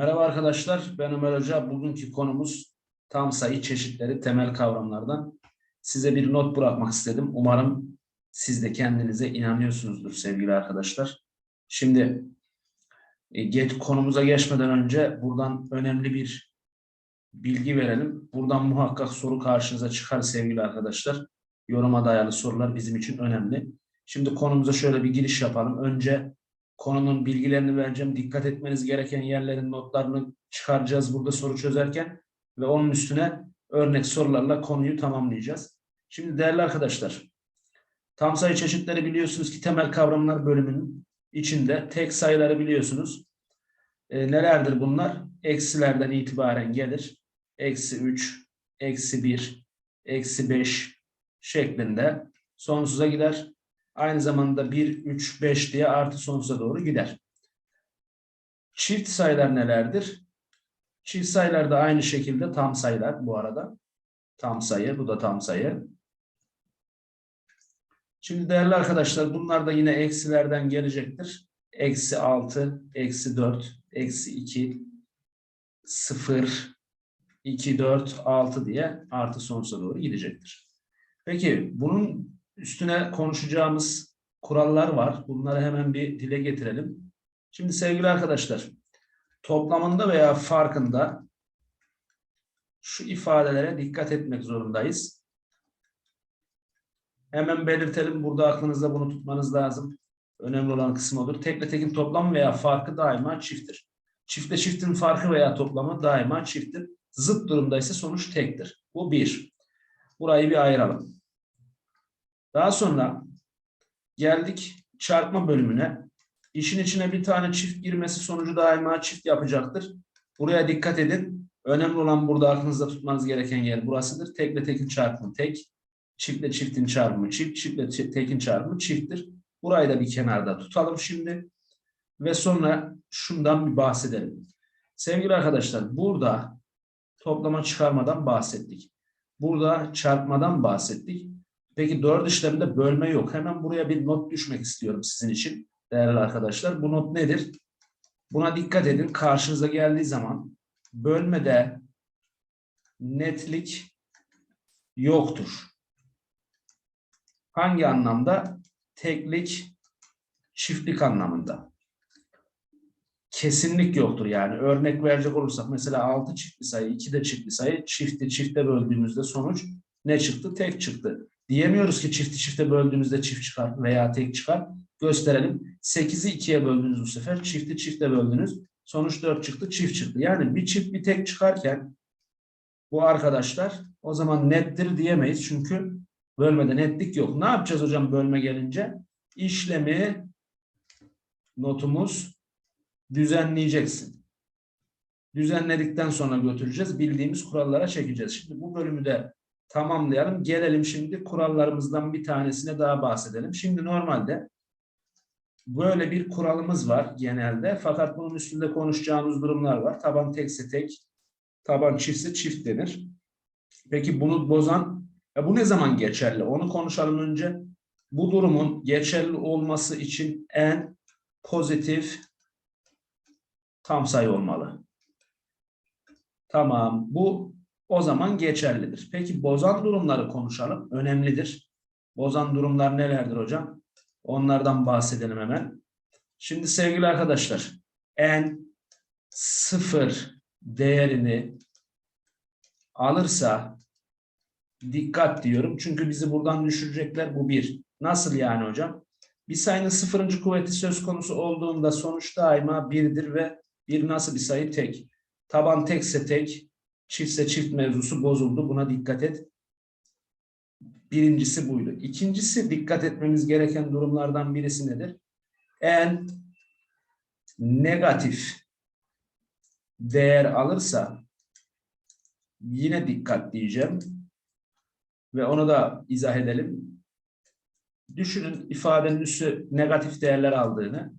Merhaba arkadaşlar, ben Ömer Hoca. Bugünkü konumuz tam sayı çeşitleri, temel kavramlardan. Size bir not bırakmak istedim. Umarım siz de kendinize inanıyorsunuzdur sevgili arkadaşlar. Şimdi e, geç, konumuza geçmeden önce buradan önemli bir bilgi verelim. Buradan muhakkak soru karşınıza çıkar sevgili arkadaşlar. Yoruma dayalı sorular bizim için önemli. Şimdi konumuza şöyle bir giriş yapalım. Önce konunun bilgilerini vereceğim. Dikkat etmeniz gereken yerlerin notlarını çıkaracağız burada soru çözerken ve onun üstüne örnek sorularla konuyu tamamlayacağız. Şimdi değerli arkadaşlar, tam sayı çeşitleri biliyorsunuz ki temel kavramlar bölümünün içinde tek sayıları biliyorsunuz. E, nelerdir bunlar? Eksilerden itibaren gelir. Eksi 3, eksi 1, eksi 5 şeklinde sonsuza gider. Aynı zamanda 1, 3, 5 diye artı sonsuza doğru gider. Çift sayılar nelerdir? Çift sayılar da aynı şekilde tam sayılar bu arada. Tam sayı, bu da tam sayı. Şimdi değerli arkadaşlar bunlar da yine eksilerden gelecektir. Eksi 6, eksi 4, eksi 2, 0, 2, 4, 6 diye artı sonsuza doğru gidecektir. Peki bunun üstüne konuşacağımız kurallar var. Bunları hemen bir dile getirelim. Şimdi sevgili arkadaşlar, toplamında veya farkında şu ifadelere dikkat etmek zorundayız. Hemen belirtelim. Burada aklınızda bunu tutmanız lazım. Önemli olan kısım odur. Tekle tekin toplam veya farkı daima çifttir. Çiftle çiftin farkı veya toplamı daima çifttir. Zıt durumda ise sonuç tektir. Bu bir. Burayı bir ayıralım. Daha sonra geldik çarpma bölümüne. İşin içine bir tane çift girmesi sonucu daima çift yapacaktır. Buraya dikkat edin. Önemli olan burada aklınızda tutmanız gereken yer burasıdır. Tekle tekin çarpımı tek, çiftle çiftin çarpımı çift, çiftle tekin çarpımı çifttir. Burayı da bir kenarda tutalım şimdi. Ve sonra şundan bir bahsedelim. Sevgili arkadaşlar burada toplama çıkarmadan bahsettik. Burada çarpmadan bahsettik. Peki dört işlemde bölme yok. Hemen buraya bir not düşmek istiyorum sizin için değerli arkadaşlar. Bu not nedir? Buna dikkat edin. Karşınıza geldiği zaman bölmede netlik yoktur. Hangi anlamda? Teklik, çiftlik anlamında. Kesinlik yoktur yani. Örnek verecek olursak mesela 6 çiftli sayı, 2 de çiftli sayı, çifti çifte böldüğümüzde sonuç ne çıktı? Tek çıktı. Diyemiyoruz ki çifti çifte böldüğümüzde çift çıkar veya tek çıkar. Gösterelim. 8'i 2'ye böldünüz bu sefer. Çifti çifte böldünüz. Sonuç 4 çıktı, çift çıktı. Yani bir çift bir tek çıkarken bu arkadaşlar o zaman nettir diyemeyiz. Çünkü bölmede netlik yok. Ne yapacağız hocam bölme gelince? İşlemi notumuz düzenleyeceksin. Düzenledikten sonra götüreceğiz. Bildiğimiz kurallara çekeceğiz. Şimdi bu bölümü de tamamlayalım. Gelelim şimdi kurallarımızdan bir tanesine daha bahsedelim. Şimdi normalde böyle bir kuralımız var genelde. Fakat bunun üstünde konuşacağımız durumlar var. Taban tekse tek, taban çiftse çift denir. Peki bunu bozan, ya bu ne zaman geçerli? Onu konuşalım önce. Bu durumun geçerli olması için en pozitif tam sayı olmalı. Tamam. Bu o zaman geçerlidir. Peki bozan durumları konuşalım. Önemlidir. Bozan durumlar nelerdir hocam? Onlardan bahsedelim hemen. Şimdi sevgili arkadaşlar n sıfır değerini alırsa dikkat diyorum. Çünkü bizi buradan düşürecekler. Bu bir. Nasıl yani hocam? Bir sayının sıfırıncı kuvveti söz konusu olduğunda sonuç daima birdir ve bir nasıl bir sayı tek. Taban tekse tek, çiftse çift mevzusu bozuldu. Buna dikkat et. Birincisi buydu. İkincisi dikkat etmemiz gereken durumlardan birisi nedir? En negatif değer alırsa yine dikkat diyeceğim. Ve onu da izah edelim. Düşünün ifadenin üssü negatif değerler aldığını.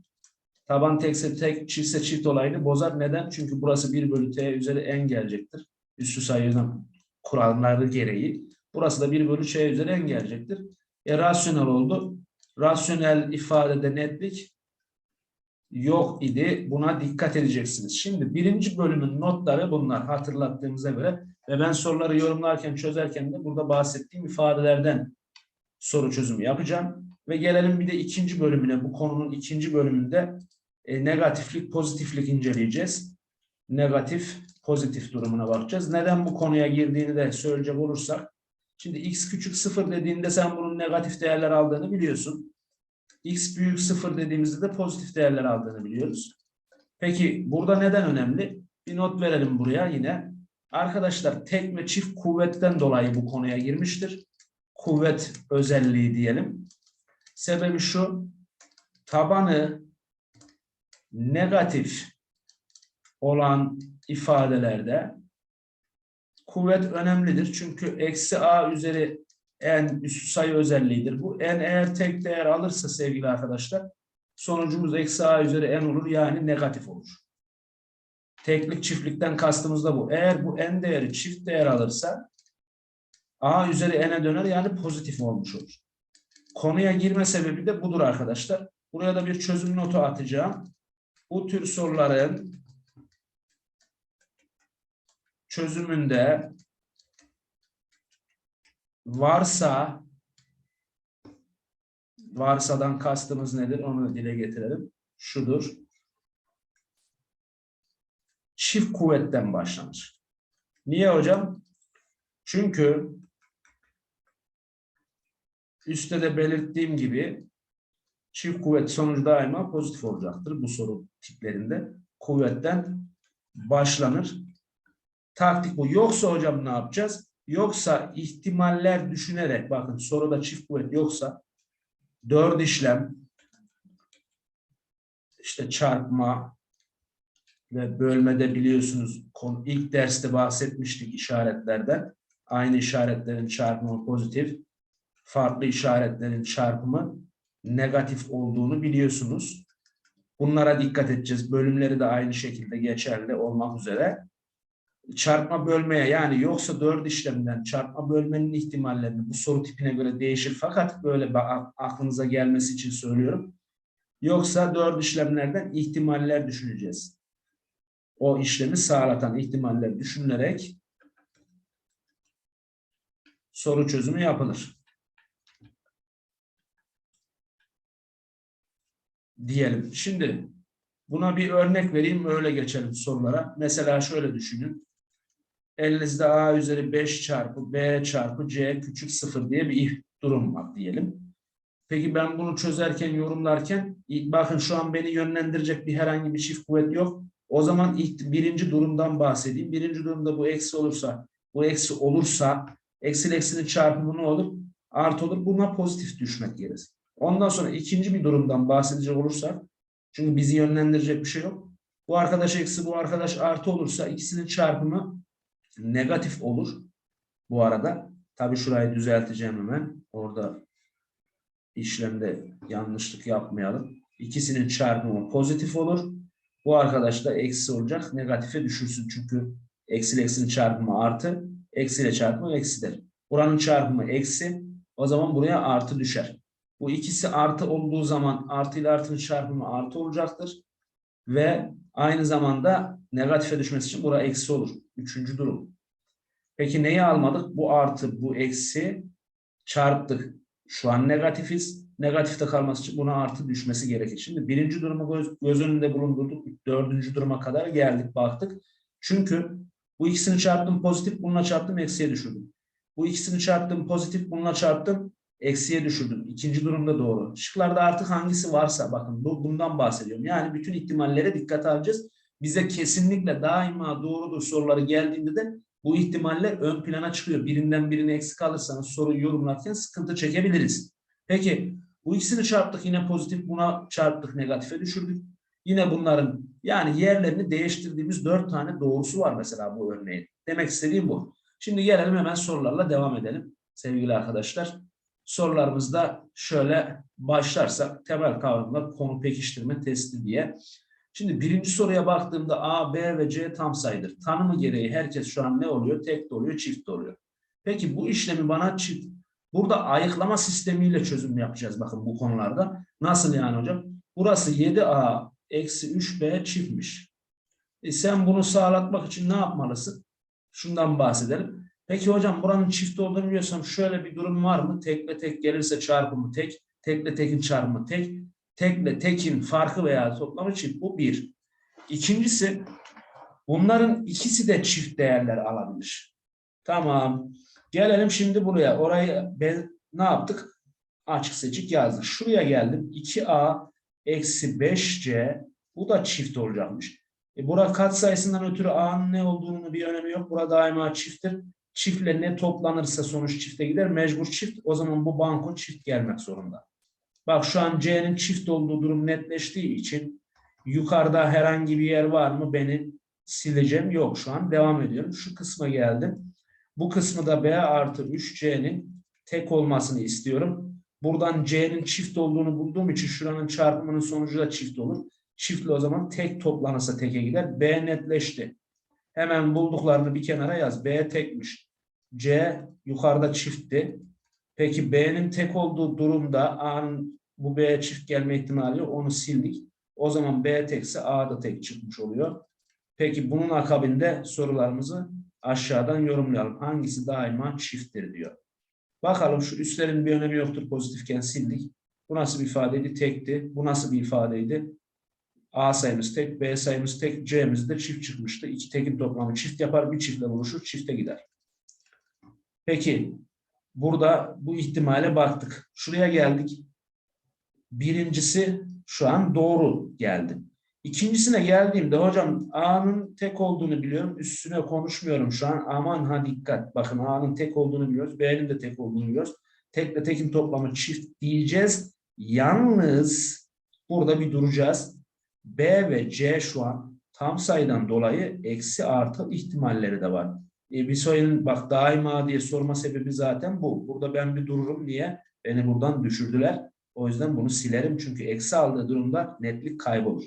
Taban tekse tek, çiftse çift olayını bozar. Neden? Çünkü burası 1 bölü t üzeri n gelecektir. Üssü sayının kuralları gereği. Burası da 1 bölü ç üzeri n gelecektir. E rasyonel oldu. Rasyonel ifadede netlik yok idi. Buna dikkat edeceksiniz. Şimdi birinci bölümün notları bunlar hatırlattığımıza göre ve ben soruları yorumlarken çözerken de burada bahsettiğim ifadelerden soru çözümü yapacağım. Ve gelelim bir de ikinci bölümüne. Bu konunun ikinci bölümünde e, negatiflik, pozitiflik inceleyeceğiz. Negatif, pozitif durumuna bakacağız. Neden bu konuya girdiğini de söyleyecek olursak. Şimdi x küçük sıfır dediğinde sen bunun negatif değerler aldığını biliyorsun. x büyük sıfır dediğimizde de pozitif değerler aldığını biliyoruz. Peki burada neden önemli? Bir not verelim buraya yine. Arkadaşlar tek ve çift kuvvetten dolayı bu konuya girmiştir. Kuvvet özelliği diyelim. Sebebi şu. Tabanı negatif olan ifadelerde kuvvet önemlidir. Çünkü eksi a üzeri n üstü sayı özelliğidir. Bu n eğer tek değer alırsa sevgili arkadaşlar sonucumuz eksi a üzeri n olur yani negatif olur. Teklik çiftlikten kastımız da bu. Eğer bu n değeri çift değer alırsa a üzeri n'e döner yani pozitif olmuş olur. Konuya girme sebebi de budur arkadaşlar. Buraya da bir çözüm notu atacağım. Bu tür soruların çözümünde varsa varsadan kastımız nedir onu dile getirelim. Şudur. Çift kuvvetten başlanır. Niye hocam? Çünkü üstte de belirttiğim gibi çift kuvvet sonucu daima pozitif olacaktır bu soru tiplerinde. Kuvvetten başlanır. Taktik bu. Yoksa hocam ne yapacağız? Yoksa ihtimaller düşünerek bakın soruda çift kuvvet yoksa dört işlem işte çarpma ve bölmede biliyorsunuz ilk derste bahsetmiştik işaretlerden. Aynı işaretlerin çarpımı pozitif, farklı işaretlerin çarpımı negatif olduğunu biliyorsunuz. Bunlara dikkat edeceğiz. Bölümleri de aynı şekilde geçerli olmak üzere. Çarpma bölmeye yani yoksa dört işlemden çarpma bölmenin ihtimallerini bu soru tipine göre değişir. Fakat böyle aklınıza gelmesi için söylüyorum. Yoksa dört işlemlerden ihtimaller düşüneceğiz. O işlemi sağlatan ihtimaller düşünülerek soru çözümü yapılır. diyelim. Şimdi buna bir örnek vereyim öyle geçelim sorulara. Mesela şöyle düşünün. Elinizde a üzeri 5 çarpı b çarpı c küçük 0 diye bir durum var diyelim. Peki ben bunu çözerken, yorumlarken bakın şu an beni yönlendirecek bir herhangi bir çift kuvvet yok. O zaman ilk birinci durumdan bahsedeyim. Birinci durumda bu eksi olursa, bu eksi olursa eksi eksinin çarpımı ne olur? Artı olur. Buna pozitif düşmek gerekir. Ondan sonra ikinci bir durumdan bahsedecek olursak, çünkü bizi yönlendirecek bir şey yok. Bu arkadaş eksi, bu arkadaş artı olursa ikisinin çarpımı negatif olur. Bu arada tabii şurayı düzelteceğim hemen. Orada işlemde yanlışlık yapmayalım. İkisinin çarpımı pozitif olur. Bu arkadaş da eksi olacak. Negatife düşürsün. Çünkü eksi eksinin çarpımı artı. Eksi ile çarpımı eksidir. Buranın çarpımı eksi. O zaman buraya artı düşer. Bu ikisi artı olduğu zaman artı ile artının çarpımı artı olacaktır. Ve aynı zamanda negatife düşmesi için buraya eksi olur. Üçüncü durum. Peki neyi almadık? Bu artı, bu eksi çarptık. Şu an negatifiz. Negatifte kalması için buna artı düşmesi gerekir. Şimdi birinci durumu göz, göz önünde bulundurduk. Dördüncü duruma kadar geldik, baktık. Çünkü bu ikisini çarptım pozitif, bununla çarptım eksiye düşürdüm. Bu ikisini çarptım pozitif, bununla çarptım eksiye düşürdüm. İkinci durumda doğru. Şıklarda artık hangisi varsa bakın bu, bundan bahsediyorum. Yani bütün ihtimallere dikkat alacağız. Bize kesinlikle daima doğrudur soruları geldiğinde de bu ihtimaller ön plana çıkıyor. Birinden birini eksik alırsanız soruyu yorumlarken sıkıntı çekebiliriz. Peki bu ikisini çarptık yine pozitif buna çarptık negatife düşürdük. Yine bunların yani yerlerini değiştirdiğimiz dört tane doğrusu var mesela bu örneğin. Demek istediğim bu. Şimdi gelelim hemen sorularla devam edelim sevgili arkadaşlar. Sorularımızda şöyle başlarsak temel kavramlar konu pekiştirme testi diye. Şimdi birinci soruya baktığımda A, B ve C tam sayıdır. Tanımı gereği herkes şu an ne oluyor? Tek de çift de. Peki bu işlemi bana çift. Burada ayıklama sistemiyle çözüm yapacağız bakın bu konularda. Nasıl yani hocam? Burası 7A eksi 3B çiftmiş. E sen bunu sağlatmak için ne yapmalısın? Şundan bahsedelim. Peki hocam buranın çift olduğunu biliyorsam şöyle bir durum var mı? Tekle tek gelirse çarpımı tek, tekle tekin çarpımı tek, tekle tekin farkı veya toplamı çift. Bu bir. İkincisi bunların ikisi de çift değerler alabilir. Tamam. Gelelim şimdi buraya. Orayı ben ne yaptık? Açık seçik yazdık. Şuraya geldim. 2A eksi 5C bu da çift olacakmış. E bura kat sayısından ötürü A'nın ne olduğunu bir önemi yok. Burada daima çifttir. Çiftle ne toplanırsa sonuç çifte gider. Mecbur çift. O zaman bu banko çift gelmek zorunda. Bak şu an C'nin çift olduğu durum netleştiği için yukarıda herhangi bir yer var mı? Benim sileceğim. Yok şu an. Devam ediyorum. Şu kısma geldim. Bu kısmı da B artı 3C'nin tek olmasını istiyorum. Buradan C'nin çift olduğunu bulduğum için şuranın çarpımının sonucu da çift olur. Çiftli o zaman tek toplanırsa teke gider. B netleşti. Hemen bulduklarını bir kenara yaz. B tekmiş. C yukarıda çiftti. Peki B'nin tek olduğu durumda A'nın bu B'ye çift gelme ihtimali. Onu sildik. O zaman B tekse A da tek çıkmış oluyor. Peki bunun akabinde sorularımızı aşağıdan yorumlayalım. Hangisi daima çifttir diyor. Bakalım şu üstlerin bir önemi yoktur pozitifken sildik. Bu nasıl bir ifadeydi? Tekti. Bu nasıl bir ifadeydi? A sayımız tek, B sayımız tek, C'miz de çift çıkmıştı. İki tekin toplamı çift yapar, bir çiftle buluşur, çifte gider. Peki, burada bu ihtimale baktık. Şuraya geldik. Birincisi şu an doğru geldi. İkincisine geldiğimde hocam A'nın tek olduğunu biliyorum. Üstüne konuşmuyorum şu an. Aman ha dikkat. Bakın A'nın tek olduğunu biliyoruz. B'nin de tek olduğunu biliyoruz. Tekle tekin toplamı çift diyeceğiz. Yalnız burada bir duracağız. B ve C şu an tam sayıdan dolayı eksi artı ihtimalleri de var. E, bir sayının bak daima diye sorma sebebi zaten bu. Burada ben bir dururum. Niye? Beni buradan düşürdüler. O yüzden bunu silerim. Çünkü eksi aldığı durumda netlik kaybolur.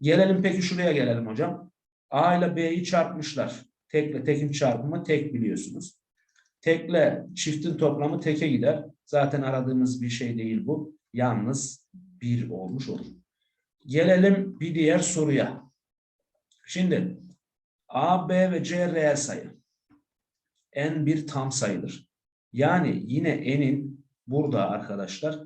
Gelelim peki şuraya gelelim hocam. A ile B'yi çarpmışlar. Tekle tekin çarpımı tek biliyorsunuz. Tekle çiftin toplamı teke gider. Zaten aradığımız bir şey değil bu. Yalnız bir olmuş olur. Gelelim bir diğer soruya. Şimdi A, B ve C reel sayı. N bir tam sayıdır. Yani yine N'in burada arkadaşlar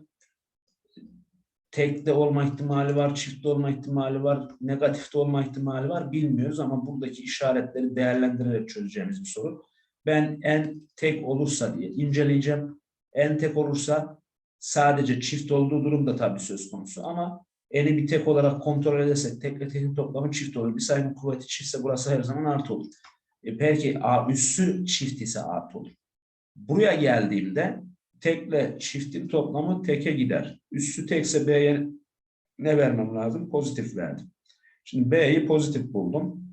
tekte olma ihtimali var, çiftte olma ihtimali var, negatifte olma ihtimali var bilmiyoruz ama buradaki işaretleri değerlendirerek çözeceğimiz bir soru. Ben n tek olursa diye inceleyeceğim. n tek olursa sadece çift olduğu durumda tabii söz konusu ama n'i bir tek olarak kontrol edersek tekle tekin toplamı çift olur. Bir sayının kuvveti çiftse burası her zaman artı olur. E belki a üssü çift ise artı olur. Buraya geldiğimde tekle çiftin toplamı teke gider. Üssü tekse B'ye ne vermem lazım? Pozitif verdim. Şimdi B'yi pozitif buldum.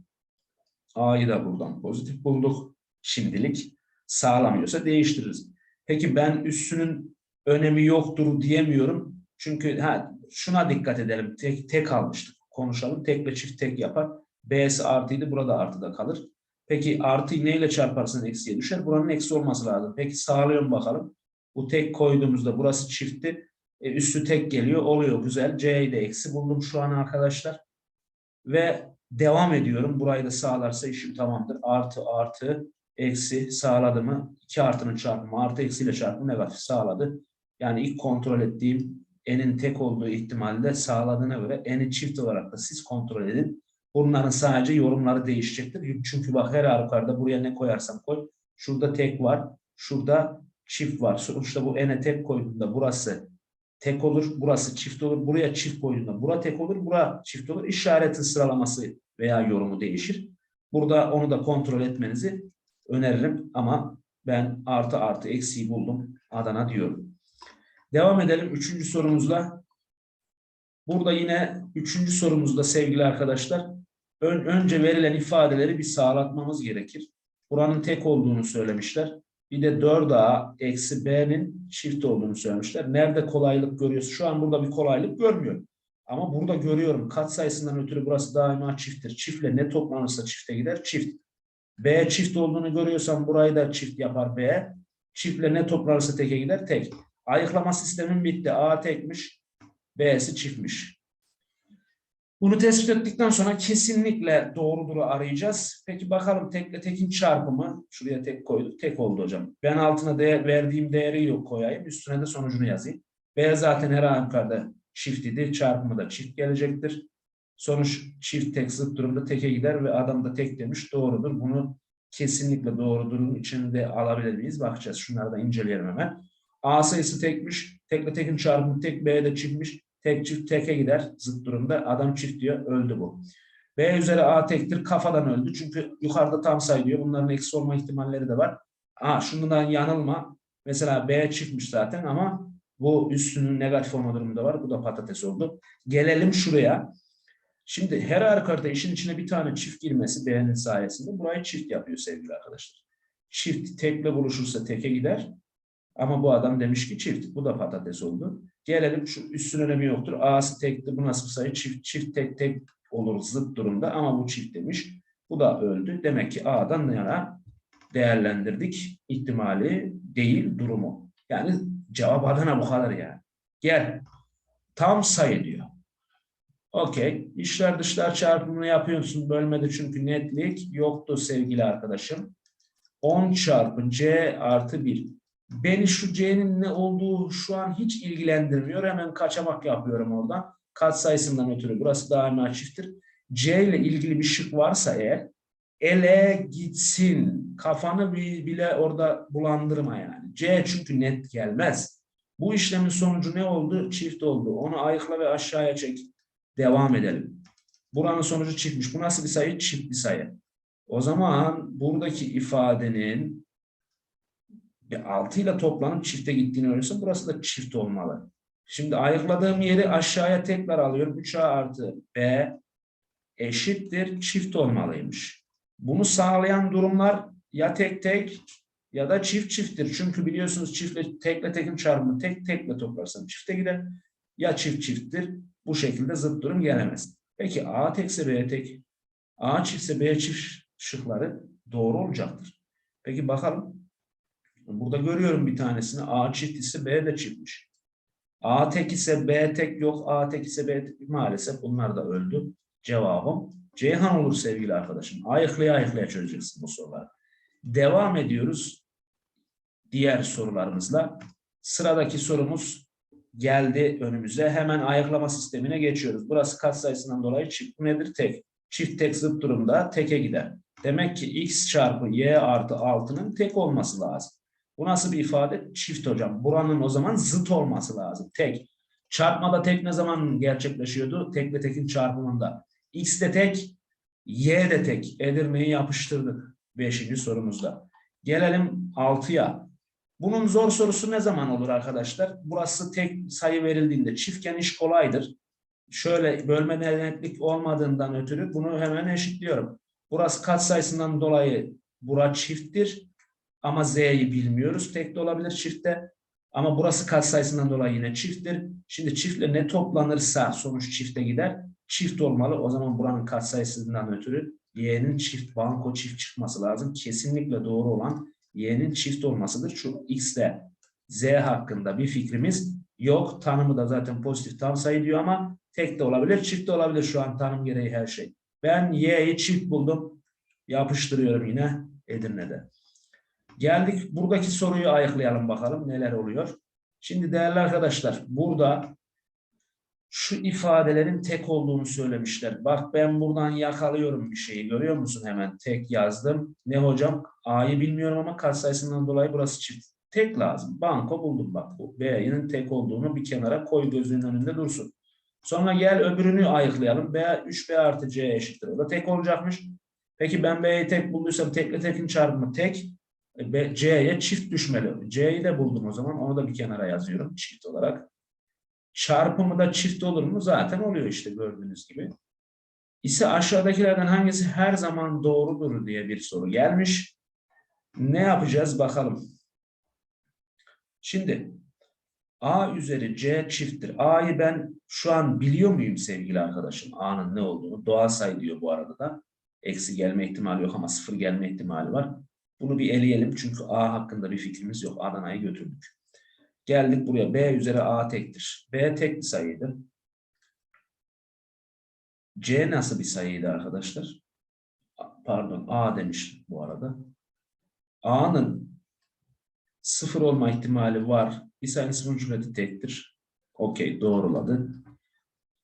A'yı da buradan pozitif bulduk. Şimdilik sağlamıyorsa değiştiririz. Peki ben üssünün önemi yoktur diyemiyorum. Çünkü ha, şuna dikkat edelim. Tek, tek almıştık. Konuşalım. Tekle çift tek yapar. B'si artıydı. Burada artıda kalır. Peki artıyı neyle çarparsan eksiye düşer? Buranın eksi olması lazım. Peki sağlıyorum bakalım. Bu tek koyduğumuzda burası çiftti. E, üstü tek geliyor. Oluyor güzel. C'yi de eksi buldum şu an arkadaşlar. Ve devam ediyorum. Burayı da sağlarsa işim tamamdır. Artı artı eksi sağladı mı? 2 artının çarpımı artı eksiyle çarpımı negatif sağladı. Yani ilk kontrol ettiğim n'in tek olduğu ihtimalde sağladığına göre n'i çift olarak da siz kontrol edin. Bunların sadece yorumları değişecektir. Çünkü bak her halükarda buraya ne koyarsam koy. Şurada tek var. Şurada çift var. Sonuçta bu n'e tek koyduğunda burası tek olur. Burası çift olur. Buraya çift koyduğunda bura tek olur. Bura çift olur. İşaretin sıralaması veya yorumu değişir. Burada onu da kontrol etmenizi öneririm. Ama ben artı artı eksiği buldum. Adana diyorum. Devam edelim. Üçüncü sorumuzla. Burada yine üçüncü sorumuzda sevgili arkadaşlar ön, önce verilen ifadeleri bir sağlatmamız gerekir. Buranın tek olduğunu söylemişler. Bir de 4A eksi B'nin çift olduğunu söylemişler. Nerede kolaylık görüyorsun? Şu an burada bir kolaylık görmüyorum. Ama burada görüyorum. Kat sayısından ötürü burası daima çifttir. Çiftle ne toplanırsa çifte gider. Çift. B çift olduğunu görüyorsam burayı da çift yapar B. Çiftle ne toplanırsa teke gider. Tek. Ayıklama sistemin bitti. A tekmiş. B'si çiftmiş. Bunu tespit ettikten sonra kesinlikle doğruduru arayacağız. Peki bakalım tekle tekin çarpımı. Şuraya tek koyduk. Tek oldu hocam. Ben altına değer, verdiğim değeri yok koyayım. Üstüne de sonucunu yazayım. B zaten her halükarda çift idi. Çarpımı da çift gelecektir. Sonuç çift tek zıt durumda teke gider ve adam da tek demiş. Doğrudur. Bunu kesinlikle doğrudurun içinde alabilir miyiz? Bakacağız. Şunları da inceleyelim hemen. A sayısı tekmiş. Tekle tekin çarpımı tek B de çiftmiş. Tek çift teke gider zıt durumda. Adam çift diyor. Öldü bu. B üzeri A tektir. Kafadan öldü. Çünkü yukarıda tam say diyor. Bunların eksi olma ihtimalleri de var. A şundan yanılma. Mesela B çiftmiş zaten ama bu üstünün negatif olma durumu da var. Bu da patates oldu. Gelelim şuraya. Şimdi her halükarda işin içine bir tane çift girmesi B'nin sayesinde burayı çift yapıyor sevgili arkadaşlar. Çift tekle buluşursa teke gider. Ama bu adam demiş ki çift. Bu da patates oldu. Gelelim şu üstün önemi yoktur. A'sı tekti. Bu nasıl bir sayı? Çift, çift tek tek olur zıt durumda ama bu çift demiş. Bu da öldü. Demek ki A'dan yana değerlendirdik ihtimali değil durumu. Yani cevap Adana bu kadar yani. Gel. Tam sayı diyor. Okey. İşler dışlar çarpımını yapıyorsun. Bölmede çünkü netlik yoktu sevgili arkadaşım. 10 çarpı C artı 1. Beni şu C'nin ne olduğu şu an hiç ilgilendirmiyor. Hemen kaçamak yapıyorum oradan. Kat sayısından ötürü. Burası daima çifttir. C ile ilgili bir şık varsa eğer ele gitsin. Kafanı bi- bile orada bulandırma yani. C çünkü net gelmez. Bu işlemin sonucu ne oldu? Çift oldu. Onu ayıkla ve aşağıya çek. Devam edelim. Buranın sonucu çiftmiş. Bu nasıl bir sayı? Çift bir sayı. O zaman buradaki ifadenin 6 ile toplanıp çifte gittiğini öğrenirse burası da çift olmalı. Şimdi ayıkladığım yeri aşağıya tekrar alıyorum. 3A artı B eşittir çift olmalıymış. Bunu sağlayan durumlar ya tek tek ya da çift çifttir. Çünkü biliyorsunuz çiftle tekle tekin çarpımı tek tekle toplarsam çifte gider. Ya çift çifttir. Bu şekilde zıt durum gelemez. Peki A tekse B tek. A çiftse B çift şıkları doğru olacaktır. Peki bakalım. Burada görüyorum bir tanesini. A çift ise B de çiftmiş. A tek ise B tek yok. A tek ise B tek. Maalesef bunlar da öldü. Cevabım Ceyhan olur sevgili arkadaşım. Ayıklaya ayıklaya çözeceksin bu soruları. Devam ediyoruz diğer sorularımızla. Sıradaki sorumuz geldi önümüze. Hemen ayıklama sistemine geçiyoruz. Burası katsayısından dolayı çift. Nedir? Tek. Çift tek zıt durumda teke gider. Demek ki x çarpı y artı 6'nın tek olması lazım. Bu nasıl bir ifade? Çift hocam. Buranın o zaman zıt olması lazım. Tek. Çarpmada tek ne zaman gerçekleşiyordu? Tek ve tekin çarpımında. X de tek, Y de tek. Edirne'yi yapıştırdık. Beşinci sorumuzda. Gelelim 6'ya. Bunun zor sorusu ne zaman olur arkadaşlar? Burası tek sayı verildiğinde çiftken iş kolaydır. Şöyle bölme netlik olmadığından ötürü bunu hemen eşitliyorum. Burası katsayısından dolayı bura çifttir. Ama Z'yi bilmiyoruz. Tek de olabilir çiftte. Ama burası katsayısından dolayı yine çifttir. Şimdi çiftle ne toplanırsa sonuç çifte gider. Çift olmalı. O zaman buranın katsayısından ötürü y'nin çift banko çift çıkması lazım. Kesinlikle doğru olan y'nin çift olmasıdır. Şu x'te z hakkında bir fikrimiz yok. Tanımı da zaten pozitif tam sayı diyor ama tek de olabilir, çift de olabilir şu an tanım gereği her şey. Ben y'yi çift buldum. Yapıştırıyorum yine Edirne'de. Geldik buradaki soruyu ayıklayalım bakalım neler oluyor. Şimdi değerli arkadaşlar burada şu ifadelerin tek olduğunu söylemişler. Bak ben buradan yakalıyorum bir şeyi görüyor musun hemen tek yazdım. Ne hocam? A'yı bilmiyorum ama katsayısından dolayı burası çift. Tek lazım. Banko buldum bak. Bu B'nin tek olduğunu bir kenara koy gözünün önünde dursun. Sonra gel öbürünü ayıklayalım. B 3B artı C eşittir. O da tek olacakmış. Peki ben B'yi tek bulduysam tekle tekin çarpımı tek. B- C'ye çift düşmeli. C'yi de buldum o zaman. Onu da bir kenara yazıyorum çift olarak. Çarpımı da çift olur mu? Zaten oluyor işte gördüğünüz gibi. İse aşağıdakilerden hangisi her zaman doğrudur diye bir soru gelmiş. Ne yapacağız bakalım. Şimdi A üzeri C çifttir. A'yı ben şu an biliyor muyum sevgili arkadaşım? A'nın ne olduğunu. Doğal sayı diyor bu arada da. Eksi gelme ihtimali yok ama sıfır gelme ihtimali var. Bunu bir eleyelim çünkü A hakkında bir fikrimiz yok. Adana'yı götürdük. Geldik buraya. B üzeri A tektir. B tek bir sayıydı. C nasıl bir sayıydı arkadaşlar? Pardon A demiştim bu arada. A'nın sıfır olma ihtimali var. Bir sayının sıfır cümleti tektir. Okey doğruladı.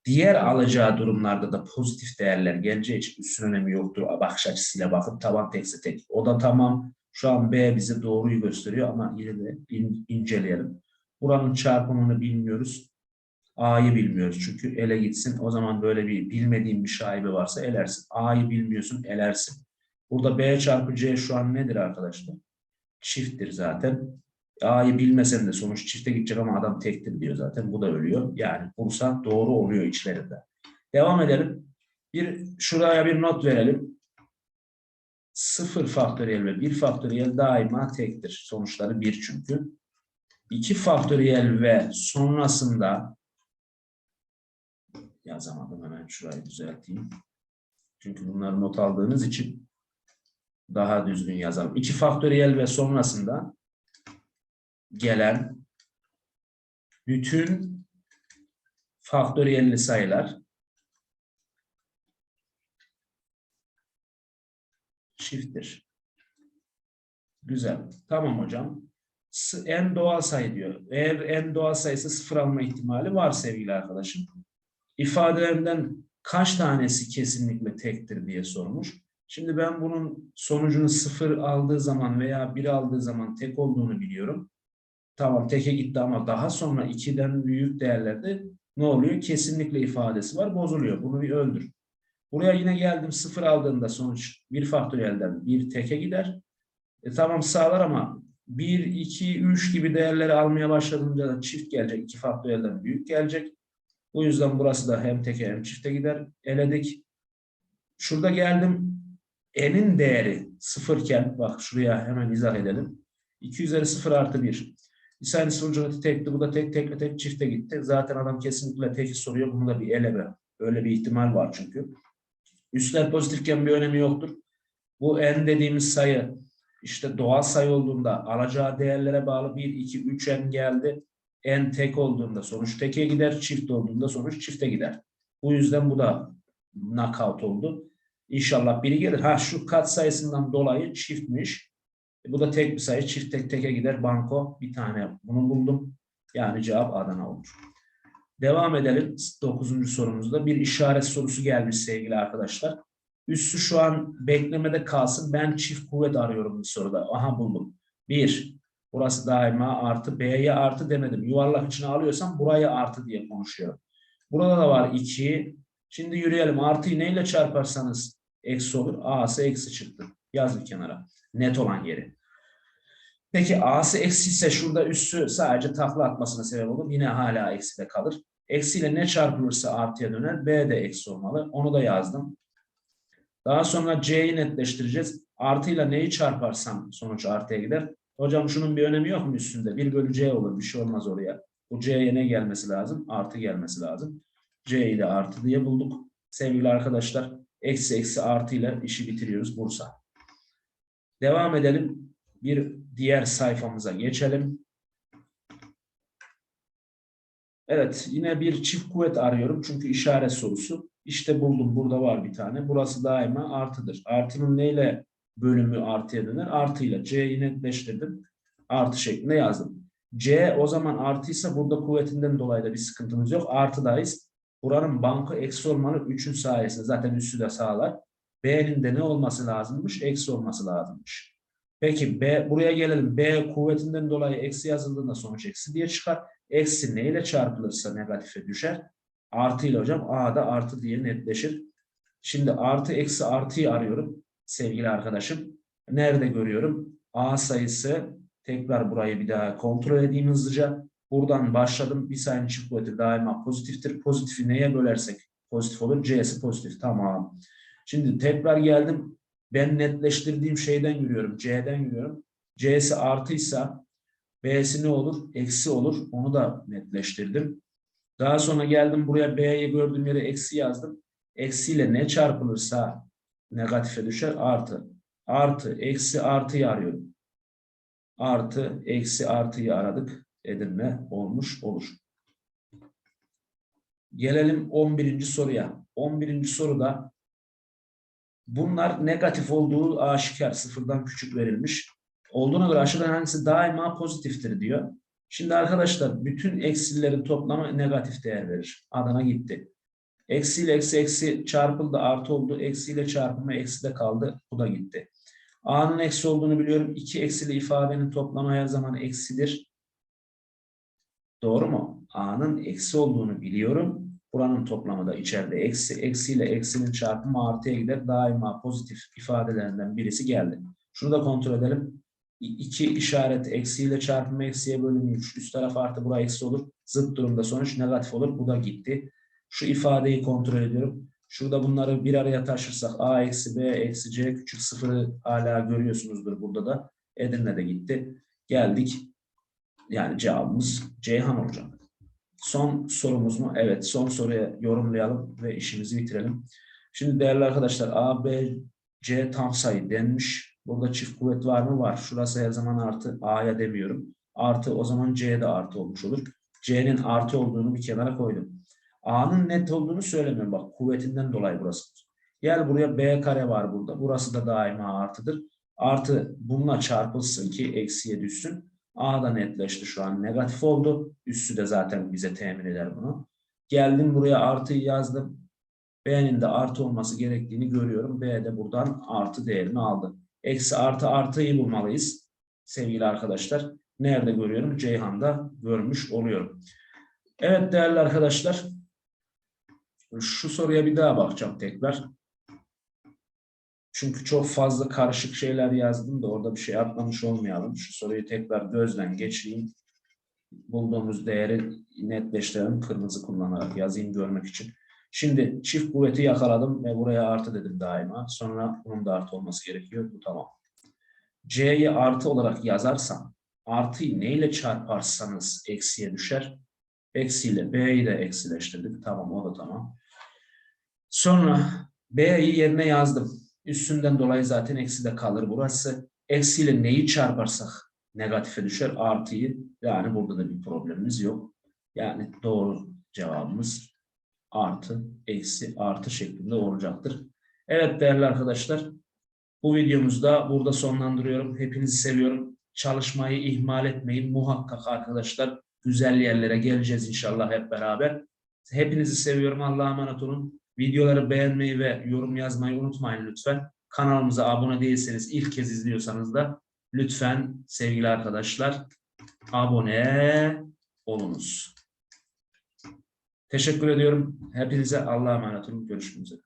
Diğer alacağı durumlarda da pozitif değerler geleceği için üstün önemi yoktur. Bakış açısıyla bakıp taban tekse tek. O da tamam. Şu an B bize doğruyu gösteriyor ama yine de in- inceleyelim. Buranın çarpımını bilmiyoruz. A'yı bilmiyoruz çünkü ele gitsin. O zaman böyle bir bilmediğin bir şaibe varsa elersin. A'yı bilmiyorsun elersin. Burada B çarpı C şu an nedir arkadaşlar? Çifttir zaten. A'yı bilmesen de sonuç çifte gidecek ama adam tektir diyor zaten. Bu da ölüyor. Yani Bursa doğru oluyor içlerinde. Devam edelim. Bir şuraya bir not verelim. Sıfır faktöriyel ve bir faktöriyel daima tektir. Sonuçları bir çünkü. İki faktöriyel ve sonrasında yazamadım hemen şurayı düzelteyim. Çünkü bunları not aldığınız için daha düzgün yazalım. İki faktöriyel ve sonrasında gelen bütün faktöriyelli sayılar çifttir. Güzel. Tamam hocam. En doğal sayı diyor. Eğer en doğal sayısı sıfır alma ihtimali var sevgili arkadaşım. İfadelerinden kaç tanesi kesinlikle tektir diye sormuş. Şimdi ben bunun sonucunu sıfır aldığı zaman veya bir aldığı zaman tek olduğunu biliyorum. Tamam teke gitti ama daha sonra 2'den büyük değerlerde ne oluyor? Kesinlikle ifadesi var bozuluyor. Bunu bir öldür. Buraya yine geldim sıfır aldığında sonuç bir faktöriyelden bir teke gider. E, tamam sağlar ama 1, 2, 3 gibi değerleri almaya başladığında da çift gelecek. iki faktöriyelden büyük gelecek. Bu yüzden burası da hem teke hem çifte gider. Eledik. Şurada geldim. N'in değeri sıfırken bak şuraya hemen izah edelim. 2 üzeri 0 artı 1. Saniye sonucu tekti. Bu da tek tekle tek çifte gitti. Zaten adam kesinlikle teki soruyor. Bunu da bir eleme. Öyle bir ihtimal var çünkü. Üstler pozitifken bir önemi yoktur. Bu n dediğimiz sayı işte doğal sayı olduğunda alacağı değerlere bağlı 1, 2, 3 n geldi. n tek olduğunda sonuç teke gider. Çift olduğunda sonuç çifte gider. Bu yüzden bu da knockout oldu. İnşallah biri gelir. Ha şu kat sayısından dolayı çiftmiş. E, bu da tek bir sayı. Çift tek teke gider. Banko bir tane bunu buldum. Yani cevap Adana olur. Devam edelim. Dokuzuncu sorumuzda bir işaret sorusu gelmiş sevgili arkadaşlar. Üssü şu an beklemede kalsın. Ben çift kuvvet arıyorum bir soruda. Aha buldum. Bir. Burası daima artı. B'ye artı demedim. Yuvarlak içine alıyorsam buraya artı diye konuşuyorum. Burada da var 2. Şimdi yürüyelim. Artıyı neyle çarparsanız eksi olur. A'sı eksi çıktı. Yaz bir kenara. Net olan yeri. Peki A'sı eksi ise şurada üssü sadece takla atmasına sebep olur. Yine hala eksi de kalır. Eksiyle ne çarpılırsa artıya döner. B de eksi olmalı. Onu da yazdım. Daha sonra C'yi netleştireceğiz. Artıyla neyi çarparsam sonuç artıya gider. Hocam şunun bir önemi yok mu üstünde? 1 bölü C olur. Bir şey olmaz oraya. Bu C'ye ne gelmesi lazım? Artı gelmesi lazım. C'yi de artı diye bulduk. Sevgili arkadaşlar eksi eksi artı ile işi bitiriyoruz Bursa. Devam edelim. Bir diğer sayfamıza geçelim. Evet yine bir çift kuvvet arıyorum çünkü işaret sorusu. İşte buldum burada var bir tane. Burası daima artıdır. Artının neyle bölümü artıya döner? Artıyla. C'yi netleştirdim. Artı şeklinde yazdım. C o zaman artıysa burada kuvvetinden dolayı da bir sıkıntımız yok. Artıdayız. Buranın bankı eksi olmalı 3'ün sayesinde. Zaten üssü de sağlar. B'nin de ne olması lazımmış? Eksi olması lazımmış. Peki B buraya gelelim. B kuvvetinden dolayı eksi yazıldığında sonuç eksi diye çıkar. Eksi neyle çarpılırsa negatife düşer. Artı ile hocam A da artı diye netleşir. Şimdi artı eksi artıyı arıyorum sevgili arkadaşım. Nerede görüyorum? A sayısı tekrar burayı bir daha kontrol edeyim hızlıca. Buradan başladım. Bir sayının çift kuvveti daima pozitiftir. Pozitifi neye bölersek pozitif olur. C'si pozitif. Tamam. Şimdi tekrar geldim. Ben netleştirdiğim şeyden yürüyorum. C'den yürüyorum. C'si artıysa B'si ne olur? Eksi olur. Onu da netleştirdim. Daha sonra geldim buraya B'yi gördüğüm yere eksi yazdım. Eksiyle ne çarpılırsa negatife düşer? Artı. Artı, eksi, artıyı arıyorum. Artı, eksi, artıyı aradık. Edirne olmuş olur. Gelelim 11. soruya. 11. soruda bunlar negatif olduğu aşikar sıfırdan küçük verilmiş. Olduğuna göre aşağıdan hangisi daima pozitiftir diyor. Şimdi arkadaşlar bütün eksilerin toplamı negatif değer verir. Adana gitti. Eksi ile eksi eksi çarpıldı artı oldu. Eksi ile çarpımı eksi de kaldı. Bu da gitti. A'nın eksi olduğunu biliyorum. İki eksili ifadenin toplamı her zaman eksidir. Doğru mu? A'nın eksi olduğunu biliyorum. Buranın toplamı da içeride eksi. Eksi ile eksinin çarpımı artıya gider. Daima pozitif ifadelerinden birisi geldi. Şunu da kontrol edelim. İ- İki işaret eksiyle çarpımı eksiye bölünmüş. Üst taraf artı buraya eksi olur. Zıt durumda sonuç negatif olur. Bu da gitti. Şu ifadeyi kontrol ediyorum. Şurada bunları bir araya taşırsak a eksi b eksi c küçük sıfırı hala görüyorsunuzdur burada da. Edirne de gitti. Geldik. Yani cevabımız Ceyhan olacak. Son sorumuz mu? Evet son soruya yorumlayalım ve işimizi bitirelim. Şimdi değerli arkadaşlar A, B, C tam sayı denmiş. Burada çift kuvvet var mı? Var. Şurası her zaman artı. A'ya demiyorum. Artı o zaman C'de artı olmuş olur. C'nin artı olduğunu bir kenara koydum. A'nın net olduğunu söylemiyorum. Bak kuvvetinden dolayı burası. Gel buraya B kare var burada. Burası da daima artıdır. Artı bununla çarpılsın ki eksiye düşsün. A da netleşti şu an. Negatif oldu. Üssü de zaten bize temin eder bunu. Geldim buraya artıyı yazdım. B'nin de artı olması gerektiğini görüyorum. B de buradan artı değerini aldı. Eksi artı artıyı bulmalıyız. Sevgili arkadaşlar. Nerede görüyorum? Ceyhan'da görmüş oluyorum. Evet değerli arkadaşlar. Şu soruya bir daha bakacağım tekrar. Çünkü çok fazla karışık şeyler yazdım da orada bir şey atlamış olmayalım. Şu soruyu tekrar gözden geçireyim. Bulduğumuz değeri netleştirelim. Kırmızı kullanarak yazayım görmek için. Şimdi çift kuvveti yakaladım ve buraya artı dedim daima. Sonra bunun da artı olması gerekiyor. Bu tamam. C'yi artı olarak yazarsam artıyı neyle çarparsanız eksiye düşer. Eksiyle B'yi de eksileştirdik. Tamam o da tamam. Sonra B'yi yerine yazdım. Üstünden dolayı zaten eksi de kalır burası. Eksiyle neyi çarparsak negatife düşer artıyı. Yani burada da bir problemimiz yok. Yani doğru cevabımız artı, eksi, artı şeklinde olacaktır. Evet değerli arkadaşlar. Bu videomuzda burada sonlandırıyorum. Hepinizi seviyorum. Çalışmayı ihmal etmeyin. Muhakkak arkadaşlar güzel yerlere geleceğiz inşallah hep beraber. Hepinizi seviyorum. Allah'a emanet olun. Videoları beğenmeyi ve yorum yazmayı unutmayın lütfen. Kanalımıza abone değilseniz ilk kez izliyorsanız da lütfen sevgili arkadaşlar abone olunuz. Teşekkür ediyorum. Hepinize Allah'a emanet olun. Görüşmek üzere.